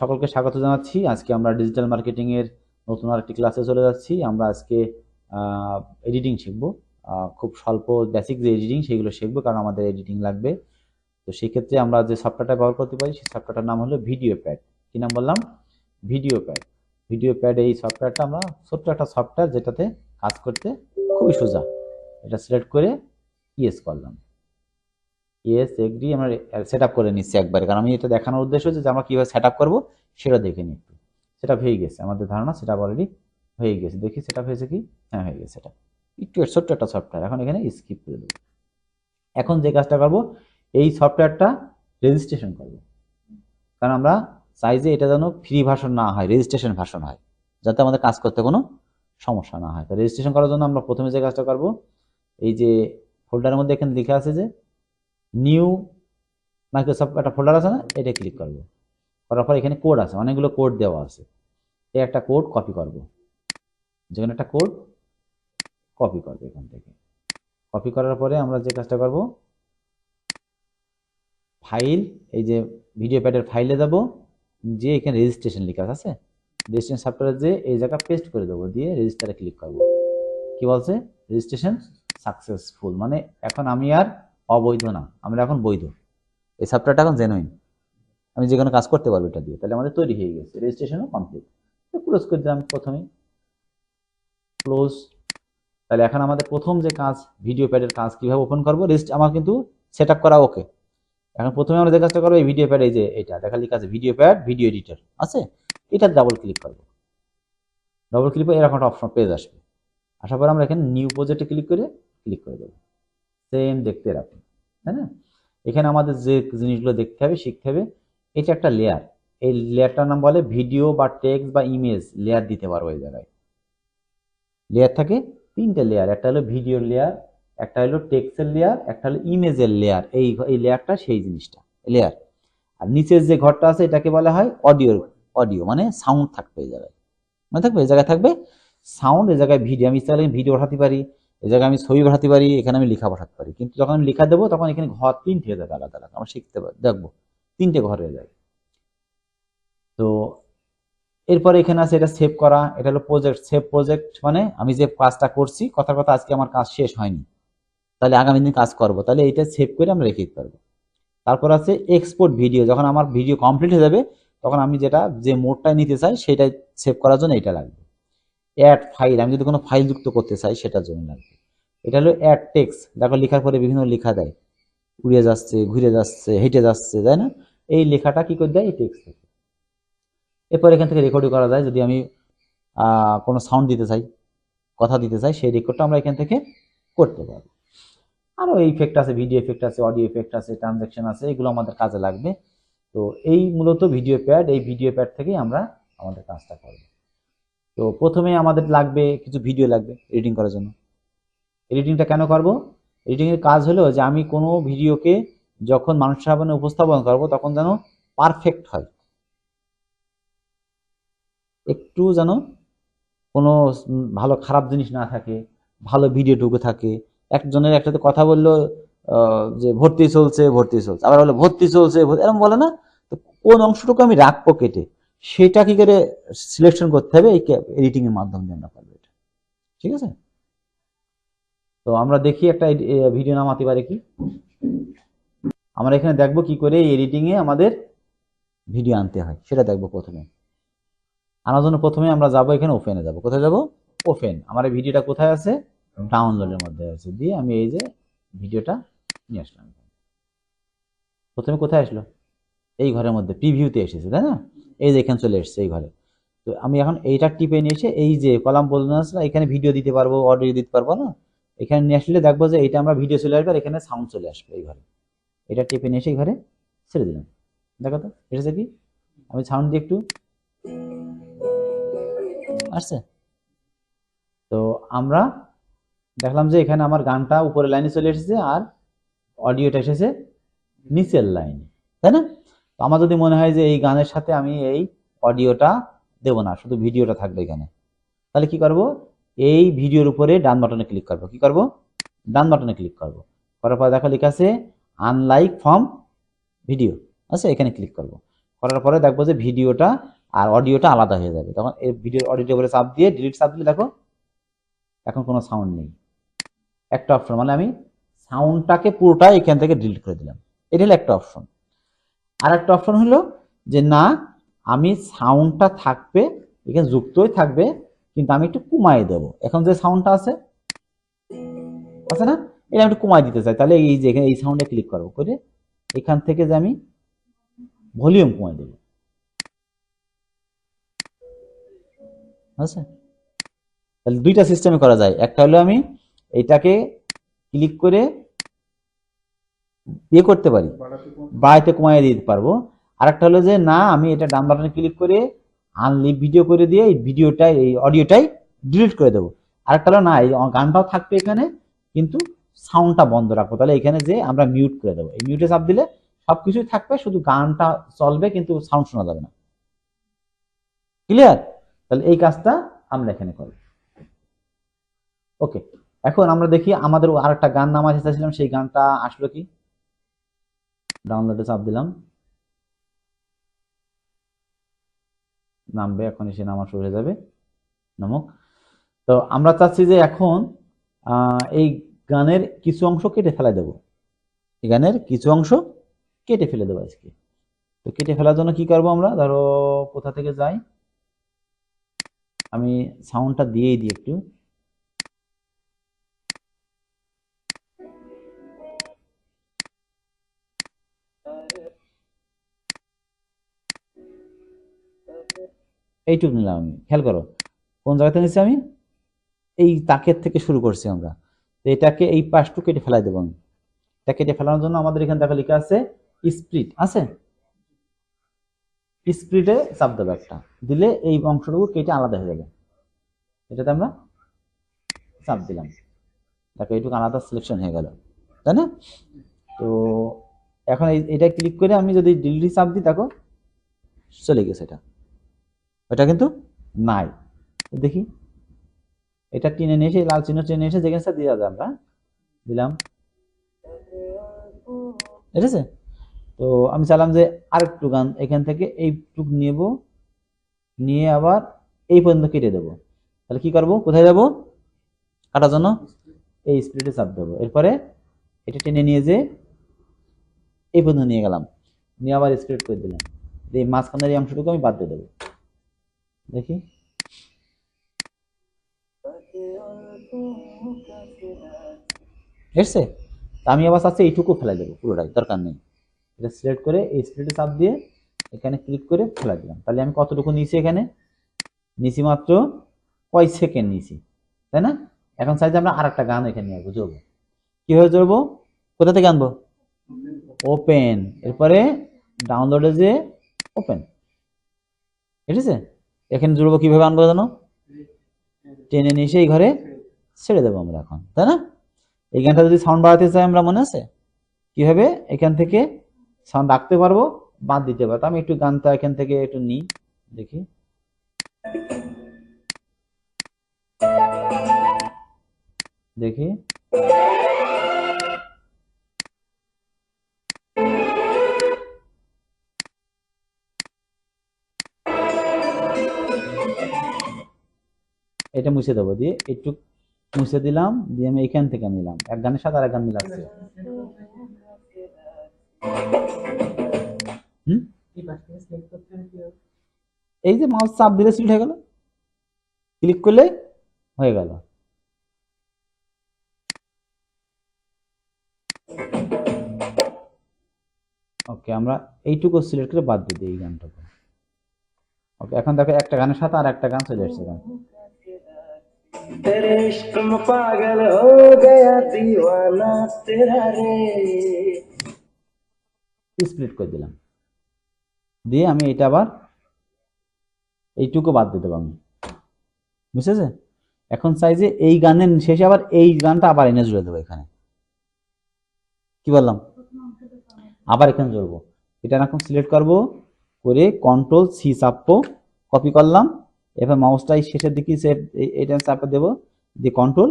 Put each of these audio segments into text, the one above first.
সকলকে স্বাগত জানাচ্ছি। আজকে আমরা ডিজিটাল মার্কেটিং এর নতুন আরেকটি ক্লাসে চলে যাচ্ছি। আমরা আজকে এডিটিং শিখব। খুব স্বল্প বেসিক যে এডিটিং সেগুলো শিখব কারণ আমাদের এডিটিং লাগবে। তো সেই ক্ষেত্রে আমরা যে সফটওয়্যারটা ব্যবহার করতে পারি, সেই সফটওয়্যারটার নাম হলো ভিডিও প্যাড কি নাম বললাম? ভিডিও প্যাড ভিডিও প্যাড এই সফটওয়্যারটা আমরা ছোট্ট একটা সফটওয়্যার যেটাতে কাজ করতে খুবই সোজা। এটা সিলেক্ট করে ইয়েস করলাম। ইয়েস এগ্রি আমরা সেট আপ করে নিচ্ছি একবারে। কারণ আমি এটা দেখানোর উদ্দেশ্য হচ্ছে যে আমরা কীভাবে সেট আপ করব, সেটা দেখে নিই একটু। সেটা হয়ে গেছে, আমাদের ধারণা সেটা অলরেডি হয়ে গেছে। দেখি সেটা হয়েছে কি? হ্যাঁ হয়ে গেছে সেটা একটু ছোট্ট একটা সফটওয়্যার এখন এখানে স্কিপ করে দেবো। এখন যে কাজটা করব, এই সফটওয়্যারটা রেজিস্ট্রেশন করব। কারণ আমরা চাই যে এটা যেন ফ্রি ভার্সন না হয় রেজিস্ট্রেশন ভার্সন হয়, যাতে আমাদের কাজ করতে কোনো সমস্যা না হয়। তো রেজিস্ট্রেশন করার জন্য আমরা প্রথমে যে কাজটা করব, এই যে ফোল্ডারের মধ্যে এখানে লেখা আছে যে নিউ মাইক্রোসফট একটা ফোল্ডার আছে না, এটা ক্লিক করব। করার পর এখানে কোড আছে, অনেকগুলো কোড দেওয়া আছে। এই একটা কোড কপি করব। যেখানে একটা কোড কপি করব এখান থেকে। কপি করার পরে আমরা যে কাজটা করব ফাইল এই যে ভিডিও প্যাডের ফাইলে যাব, যে এখানে রেজিস্ট্রেশন লেখা আছে রেজিস্ট্রেশন সফটওয়্যার যে এই জায়গা পেস্ট করে দেবো, দিয়ে রেজিস্টারে ক্লিক করব। কি বলছে? রেজিস্ট্রেশন সাকসেসফুল মানে এখন আমি আর অবৈধ না, আমরা এখন বৈধ। এই সফটওয়্যারটা এখন জেনুইন আমি যে কোনো কাজ করতে পারব এটা দিয়ে, তাহলে আমাদের তৈরি হয়ে গেছে রেজিস্ট্রেশনও কমপ্লিট ক্লোজ করে দিলাম প্রথমে ক্লোজ তাহলে এখন আমাদের প্রথম যে কাজ ভিডিও প্যাডের কাজ কীভাবে ওপেন করব রেজিস্ট আমার কিন্তু সেট করা ওকে এখন প্রথমে আমরা যে কাজটা করব এই ভিডিও প্যাড এই যে এটা, দেখা লেখা আছে ভিডিও প্যাড ভিডিও এডিটর আছে? এটা ডাবল ক্লিক করব। ডাবল ক্লিক করে এরকম একটা অপশন পেজ আসবে আসার পর আমরা এখানে নিউ প্রজেক্টে ক্লিক করে ক্লিক করে দেবো। সেম দেখতে এরকম তাই না? এখানে আমাদের যে জিনিসগুলো দেখতে হবে, শিখতে হবে, এটা একটা লেয়ার এই লেয়ারটার নাম বলে ভিডিও বা টেক্সট বা ইমেজ লেয়ার দিতে পারব এই জায়গায়। লেয়ার থাকে তিনটে লেয়ার একটা হলো ভিডিওর লেয়ার একটা হলো টেক্সের লেয়ার একটা হলো ইমেজের লেয়ার এই এই লেয়ারটা সেই জিনিসটা লেয়ার আর নিচের যে ঘরটা আছে, এটাকে বলা হয় অডিওর অডিও মানে সাউন্ড থাকবে এই জায়গায়। মানে থাকবে? এই জায়গায় থাকবে সাউন্ড এই জায়গায় ভিডিও আমি চাইলে ভিডিও পাঠাতে পারি। এই জায়গায় আমি ছবি পাঠাতে পারি, এখানে আমি লেখা পাঠাতে পারি। কিন্তু যখন আমি লেখা দেবো, তখন এখানে ঘর তিনটে হয়ে যাবে আলাদা আলাদা। আমরা শিখতে দেখব। তিনটে ঘর হয়ে যাবে তো এরপরে এখানে আছে এটা সেভ করা। এটা হলো প্রজেক্ট সেভ প্রজেক্ট মানে আমি যে কাজটা করছি কথা কথা আজকে আমার কাজ শেষ হয়নি। তাহলে আগামী দিন কাজ করব। তাহলে এটা সেভ করে আমরা রেখে দিতে পারব। তারপর আছে এক্সপোর্ট ভিডিও যখন আমার ভিডিও কমপ্লিট হয়ে যাবে, তখন আমি যেটা যে মোডটা নিতে চাই সেটা সেভ করার জন্য এটা লাগবে। অ্যাড ফাইল আমি যদি কোনো ফাইল যুক্ত করতে চাই, সেটার জন্য লাগবে এটা হলো অ্যাড টেক্স দেখো লেখার পরে বিভিন্ন লেখা দেয়। উড়ে যাচ্ছে, ঘুরে যাচ্ছে, হেঁটে যাচ্ছে, তাই না? এই লেখাটা কি করে দেয়? এই টেক্স থেকে। এরপর এখান থেকে রেকর্ডিং করা যায়। যদি আমি কোনো সাউন্ড দিতে চাই, কথা দিতে চাই, সেই রেকর্ডটা আমরা এখান থেকে করতে পারি আরও এই ইফেক্ট আছে ভিডিও এফেক্ট আছে অডিও এফেক্ট আছে ট্রানজ্যাকশন আছে, এগুলো আমাদের কাজে লাগবে। তো এই মূলত ভিডিও প্যাড এই ভিডিও প্যাড থেকেই আমরা আমাদের কাজটা করব। তো প্রথমে আমাদের লাগবে কিছু ভিডিও লাগবে এডিটিং করার জন্য। এডিটিংটা কেন করব? এডিটিংয়ের কাজ হলো যে আমি কোনো ভিডিওকে যখন মানুষের সামনে উপস্থাপন করব তখন যেন পারফেক্ট হয়। একটু যেন কোনো ভালো খারাপ জিনিস না থাকে, ভালো ভিডিও ঢুকে থাকে। একজনের একসাথে কথা বলল যে ভর্তি চলছে ভর্তি চলছে। আবার বলে ভর্তি চলছে এরকম বলে না? তো কোন অংশটুকু আমি রাখব কেটে? সেটা কি করে সিলেকশন করতে হবে, এই এডিটিং এর মাধ্যমে আমরা পারব এটা। ঠিক আছে? তো আমরা দেখি একটা ভিডিও নামাতে পারে কি। আমরা এখানে দেখব কি করে এডিটিং এ আমাদের ভিডিও আনতে হয়। সেটা দেখব প্রথমে। আনার জন্য প্রথমে আমরা যাব এখানে ওপেনে যাব। কোথায় যাব? ওপেন আমার এই ভিডিওটা কোথায় আছে? ডাউনলোডের মধ্যে আছে। দিয়ে আমি এই যে ভিডিওটা নিয়ে আসলাম। প্রথমে কোথায় আসলো? এই ঘরের মধ্যে প্রিভিউতে এসেছে, তাই না? এই যে এখানে চলে এসেছে, এই ঘরে। তো আমি এখন এইটা টিপে নিয়ে এসে এই যে কলাম বলতে আসলে এখানে ভিডিও দিতে পারব অডিও দিতে পারব, না? এখানে নিয়ে আসলে দেখব যে এটা আমরা ভিডিও চলে আসবে আর এখানে সাউন্ড চলে আসবে এই ঘরে। এটা টিপে নিয়ে এসে এই ঘরে ছেড়ে দিলাম। দেখো তো, এসেছে কি? আমি সাউন্ড দিয়ে একটু আসছে? তো আমরা দেখলাম যে এখানে আমার গানটা উপরের লাইনে চলে এসেছে আর অডিওটা এসেছে নিচের লাইনে, তাই না? আমার যদি মনে হয় যে এই গানের সাথে আমি এই অডিওটা দেব না, শুধু ভিডিওটা থাকবে এখানে, তাহলে কি করব? এই ভিডিওর উপরে ডান বাটনে ক্লিক করব। কি করব? ডান বাটনে ক্লিক করব। করার পর দেখো লেখা আছে আনলাইক ফর্ম ভিডিও আচ্ছা এখানে ক্লিক করব। করার পরে দেখব যে ভিডিওটা আর অডিওটা আলাদা হয়ে যাবে। তখন এই ভিডিও অডিওর উপরে চাপ দিয়ে ডিলিট চাপ দিলে দেখো, এখন কোনো সাউন্ড নেই। একটা অপশন মানে আমি সাউন্ডটাকে পুরোটাই এখান থেকে ডিলিট করে দিলাম। এটা হলো একটা অপশন আর একটা অপশন হলো যে, না, আমি সাউন্ডটা থাকবে, এখানে যুক্তই থাকবে, কিন্তু আমি একটু কমাই দেবো। এখন যে সাউন্ডটা আছে আছে না? এটা আমি একটু কমাই দিতে চাই। তাহলে এই যে এখানে এই সাউন্ডে ক্লিক করব। করে এখান থেকে যে আমি ভলিউম কমাই দেবো। আচ্ছা তাহলে দুইটা সিস্টেমে করা যায়। একটা হলো আমি এটাকে ক্লিক করে ইয়ে করতে পারি। বাড়াইতে কমাই দিতে পারব। আরেকটা হলো যে না আমি এটা ডান বাটনে ক্লিক করে আনলি ভিডিও করে দিয়ে এই ভিডিওটাই এই অডিওটাই ডিলিট করে দেবো। আরেকটা হলো না এই গানটাও থাকবে এখানে কিন্তু সাউন্ডটা বন্ধ রাখব। তাহলে এখানে যে আমরা মিউট করে দেবো। এই মিউটে চাপ দিলে সবকিছুই থাকবে শুধু গানটা চলবে কিন্তু সাউন্ড শোনা যাবে না। ক্লিয়ার তাহলে এই কাজটা আমরা এখানে করব ওকে এখন আমরা দেখি আমাদের আরেকটা গান নামাতে চাইছিলাম সেই গানটা আসলো কি? ডাউনলোডে চাপ দিলাম। নামবে, এখন এসে নামা শুরু হয়ে যাবে। নামক। তো আমরা চাচ্ছি যে এখন এই গানের কিছু অংশ কেটে ফেলা দেব। এই গানের কিছু অংশ কেটে ফেলে দেবো আজকে। তো কেটে ফেলার জন্য কি করব আমরা? ধরো, কোথা থেকে যাই? আমি সাউন্ডটা দিয়েই দিই একটু। এইটুকু নিলাম আমি। খেয়াল করো, কোন জায়গাতে নিচ্ছি আমি? এই তাকের থেকে শুরু করছি আমরা। তো এটাকে এই পাশটু কেটে ফেলাই দেবো আমি। এটা কেটে ফেলানোর জন্য আমাদের এখানে দেখো লেখা আছে, স্প্লিট, আছে? স্প্লিটে চাপ দেবো একটা। দিলে এই অংশটুকু কেটে আলাদা হয়ে যাবে। এটাতে আমরা চাপ দিলাম। দেখো, এইটুকু আলাদা সিলেকশন হয়ে গেল। তাই না? তো এখন এটা ক্লিক করে আমি যদি ডিলিট চাপ দিই, দেখো, চলে গেছে এটা। এটা কিন্তু নাই। দেখি। এটা টেনে নিয়ে এসে এই লাল চিহ্ন টেনে এসে যেখানে দিয়ে যাবে আমরা দিলাম। ঠিক আছে তো আমি চাইলাম যে আরেকটু গান এখান থেকে এইটুক নেব, নিয়ে আবার এই পর্যন্ত কেটে দেবো। তাহলে কি করব? কোথায় যাব? কাটার জন্য এই স্প্লিটে চাপ দেবো। এরপরে এটা টেনে নিয়ে যে এই পর্যন্ত নিয়ে গেলাম। নিয়ে আবার স্প্লিট করে দিলাম। এই মাঝখানের এই অংশটুকু আমি বাদ দিয়ে দেবো। দেখি। এসছে? আমি আবার চাচ্ছি এইটুকু ফেলাই দেবো পুরোটাই, দরকার নেই। এটা সিলেক্ট করে এই স্প্লিটে চাপ দিয়ে এখানে ক্লিক করে ফেলাই দিলাম। তাহলে আমি কতটুকু নিয়েছি এখানে? নিয়েছি মাত্র কয় সেকেন্ড নিয়েছি, তাই না? এখন চাইতে আমরা আর একটা গান এখানে আসব জড়বো কীভাবে জড়বো কোথা থেকে আনব? ওপেন এরপরে ডাউনলোডে যে ওপেন ঠিক আছে এখানে জুড়বো কীভাবে আনব জানো? টেনে নিয়ে এসে এই ঘরে ছেড়ে দেবো আমরা এখন, তাই না? এই গানটা যদি সাউন্ড বাড়াতে চাই আমরা, মনে আছে? কীভাবে? এখান থেকে সাউন্ড রাখতে পারব, বাদ দিতে পারব। আমি একটু গানটা এখান থেকে একটু নিই, দেখি। দেখি। এটা মুছে দেবো দিয়ে একটু মুছে দিলাম, দিয়ে আমি এখান থেকে নিলাম। এক গানের সাথে আর এক গান মিলাচ্ছি। এই যে মাউস চাপ দিলে সিলেক্ট হয়ে গেল। ক্লিক করলে হয়ে গেল। ওকে আমরা এইটুকু সিলেক্ট করে বাদ দিয়ে দিই এই গানটাকে। ওকে এখন দেখো একটা গানের সাথে আর একটা গান চলে এসছে গান तेरे इश्क में पागल हो गया दीवाना तेरा रे স্প্লিট করে দিলাম দিয়ে আমি এটা আবার এইটুকু বাদ দিয়ে দেবো আমি বুঝেছে এখন চাই যে এই গানের শেষে আবার এই গানটা আবার এনে জুড়ে দেবো এখানে কি বললাম আবার এখানে জুড়বো এটা এখন সিলেক্ট করব করে কন্ট্রোল সি চাপবো কপি করলাম এবার মাউসটাই শেষের দিকে সেভ এটা চাপে দেবো, দিয়ে কন্ট্রোল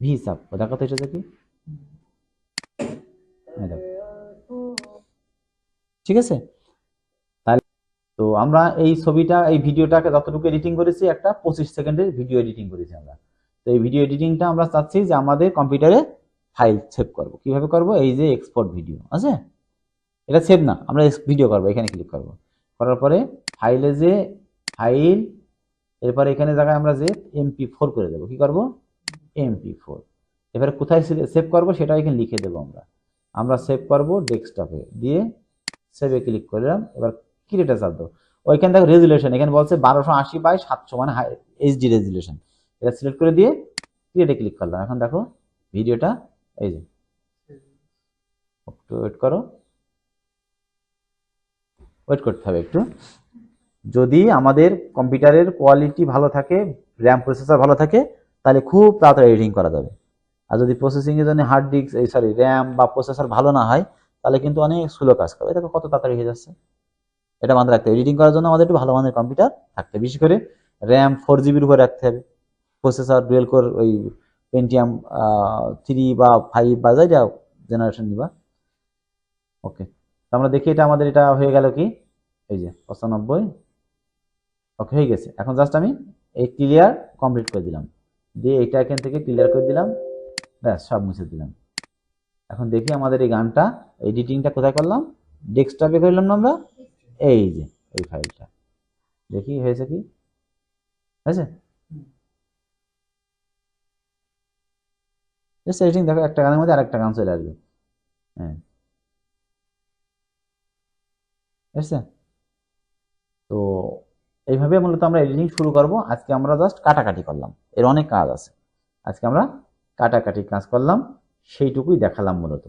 ভি চাপবো দেখো তো এটা দেখো। ঠিক আছে? তাহলে তো আমরা এই ছবিটা, এই ভিডিওটাকে যতটুকু এডিটিং করেছি, একটা পঁচিশ সেকেন্ডের ভিডিও এডিটিং করেছি আমরা। তো এই ভিডিও এডিটিংটা আমরা চাচ্ছি যে আমাদের কম্পিউটারে ফাইল সেভ করব। কীভাবে করব? এই যে এক্সপোর্ট ভিডিও আছে? এটা সেভ না, আমরা ভিডিও করব, এখানে ক্লিক করব। করার পরে ফাইলে যে ফাইল এরপরে এখানে জায়গায় আমরা যে এমপি ফোর করে দেবো, কি করব? এমপি ফোর এবারে কোথায় সেভ করব? সেটা এখানে লিখে দেবো আমরা। আমরা সেভ করব ডেস্কটপে দিয়ে সেভে ক্লিক করলাম। এবার কিরেটা চাপ দেবো? ওইখানে দেখো রেজুলেশন এখানে বলছে বারোশো আশি বাই সাতশো মানে এইচডি রেজুলেশন এটা সিলেক্ট করে দিয়ে ক্রিয়েটে ক্লিক করলাম। এখন দেখো ভিডিওটা, এই যে। একটু ওয়েট করো। ওয়েট করতে হবে একটু। যদি আমাদের কম্পিউটারের কোয়ালিটি ভালো থাকে র্যাম প্রসেসর ভালো থাকে, তাহলে খুব তাড়াতাড়ি এডিটিং করা যাবে। আর যদি প্রসেসিংয়ের জন্য হার্ড ডিস্ক এই সরি র্যাম বা প্রসেসর ভালো না হয়, তাহলে কিন্তু অনেক স্লো কাজ করবে দেখো কত তাড়াতাড়ি হয়ে যাচ্ছে। এটা মাথায় রাখতে হবে। এডিটিং করার জন্য আমাদের একটু ভালো মানের কম্পিউটার থাকতে বিশেষ করে র্যাম ফোর জিবির উপরে রাখতে হবে। প্রসেসর ডুয়েল কোর ওই পেন্টিয়াম থ্রি বা ফাইভ বা যাই যা জেনারেশন নিবা। ওকে আমরা দেখি এটা আমাদের, এটা হয়ে গেল কি? এই যে, পঁচানব্বই। ওকে হয়ে গেছে। এখন জাস্ট আমি এই ক্লিয়ার কমপ্লিট করে দিলাম। দিয়ে এটা এখান থেকে ক্লিয়ার করে দিলাম। ব্যাস, সব মুছে দিলাম। এখন দেখি আমাদের এই গানটা এডিটিংটা কোথায় করলাম? ডেস্কটপে করলাম না আমরা? এই যে, এই ফাইলটা দেখি, হয়েছে কি? হয়েছে? এডিটিং দেখো, একটা গানের মধ্যে আরেকটা গান চলে আসবে। হ্যাঁ। তো এইভাবে মূলত আমরা এডিটিং শুরু করব। আজকে আমরা জাস্ট কাটাকাটি করলাম। এর অনেক কাজ আছে। আজকে আমরা কাটাকাটি কাজ করলাম। সেইটুকুই দেখালাম মূলত।